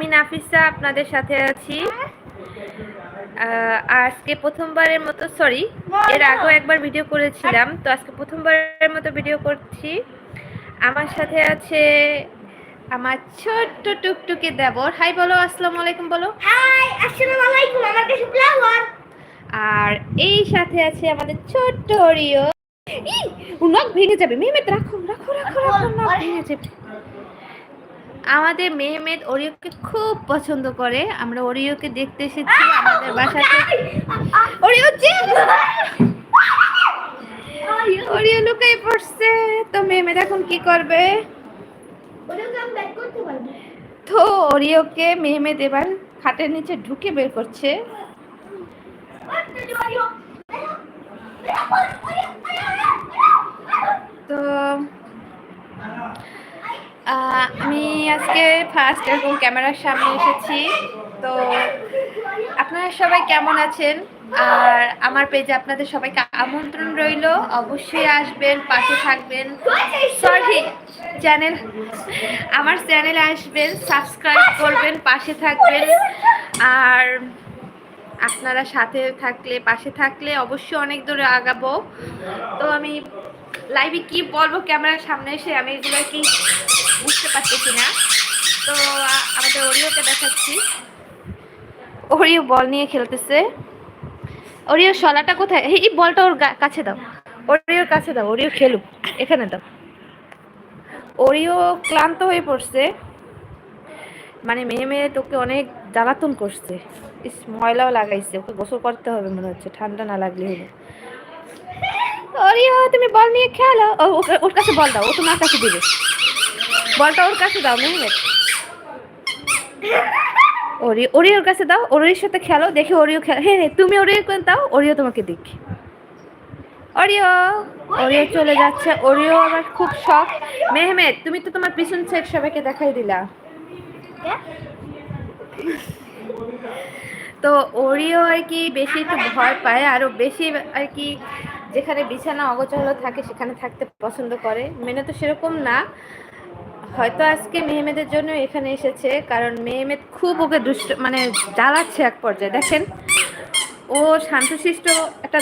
আমি নাফিসা আপনাদের সাথে আছি। আজকে প্রথমবারের মতো সরি এর আগেও একবার ভিডিও করেছিলাম তো আজকে প্রথমবারের মতো ভিডিও করছি। আমার সাথে আছে আমার ছোট্ট টুকটুকে দেবর। হাই বলো আসসালামু আলাইকুম বলো। হাই আসসালামু আলাইকুম আমার কাছে ফ্লাওয়ার আর এই সাথে আছে আমাদের ছোট্ট অরিও ই নখ ভেঙে যাবে। মেহমেদ রাখো রাখো রাখো রাখো নখ ভেঙে যাবে। আমাদের মেহমেদ অরিওকে খুব পছন্দ করে আমরা অরিওকে দেখতে এসেছি আমাদের বাসাতে অরিও যে অরিও লুকাই পড়ছে তো মেহমেদ এখন কি করবে তো অরিওকে মেহমেদ এবার খাটের নিচে ঢুকে বের করছে তো আহ, আমি আজকে ফার্স্ট এরকম ক্যামেরার সামনে এসেছি। তো আপনারা সবাই কেমন আছেন? আর আমার পেজে আপনাদের সবাইকে আমন্ত্রণ রইল। অবশ্যই আসবেন, পাশে থাকবেন। সরি চ্যানেল আমার চ্যানেলে আসবেন সাবস্ক্রাইব করবেন, পাশে থাকবেন। আর আপনারা সাথে থাকলে, পাশে থাকলে অবশ্যই অনেক দূরে আগাবো। তো আমি লাইভে কি বলব ক্যামেরার সামনে এসে আমি এগুলো কি বুঝতে পারতেছি না। তো আমাদের অরিওকে দেখাচ্ছি। অরিও বল নিয়ে খেলতেছে। অরিও শলাটা কোথায়? এই বলটা ওর কাছে দাও। অরিওর কাছে দাও অরিও খেলুক। এখানে দাও। অরিও ক্লান্ত হয়ে পড়ছে। মানে মেয়ে মেয়ে তোকে অনেক জ্বালাতন করছে। ইস ময়লাও লাগাইছে। ওকে গোসল করতে হবে মনে হচ্ছে। ঠান্ডা না লাগলে হলো। অরিও তুমি বল নিয়ে খেলো ওর কাছে বল দাও, ও তোমার কাছে দিবে। বলটা ওর কাছে দাও মেহমেদ ওরি ওরিওর কাছে দাও, ওরির সাথে খেলো দেখে ওরিও খেলো হ্যাঁ হ্যাঁ তুমি ওরিও করে দাও, ওরিও তোমাকে দিক। অরিও অরিও চলে যাচ্ছে অরিও আবার খুব শখ। মেহমেদ, তুমি তো তোমার পিছন সেট সবাইকে দেখাই দিলা। তো ওরিও আর কি বেশি একটু ভয় পায় আরও বেশি আর কি যেখানে বিছানা অগোছালো থাকে, সেখানে থাকতে পছন্দ করে। মেনে তো সেরকম না। হয়তো আজকে মেহমেদের জন্য এখানে এসেছে, কারণ মেহমেদ খুব ওকে দুষ্ট মানে জ্বালাচ্ছে এক পর্যায়ে। দেখেন, ও শান্তশিষ্ট একটা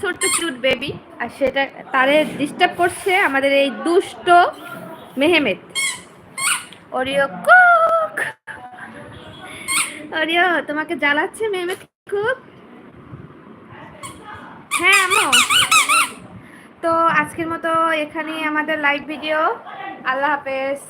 ছোট্ট কিউট বেবি আর সেটা তারে ডিস্টার্ব করছে আমাদের এই দুষ্ট মেহমেদ। অরিও কুক অরিও তোমাকে জ্বালাচ্ছে মেহমেদ খুব? হ্যাঁ আমো তো আজকের মতো এখানেই আমাদের লাইভ ভিডিও আল্লাহ হাফেজ।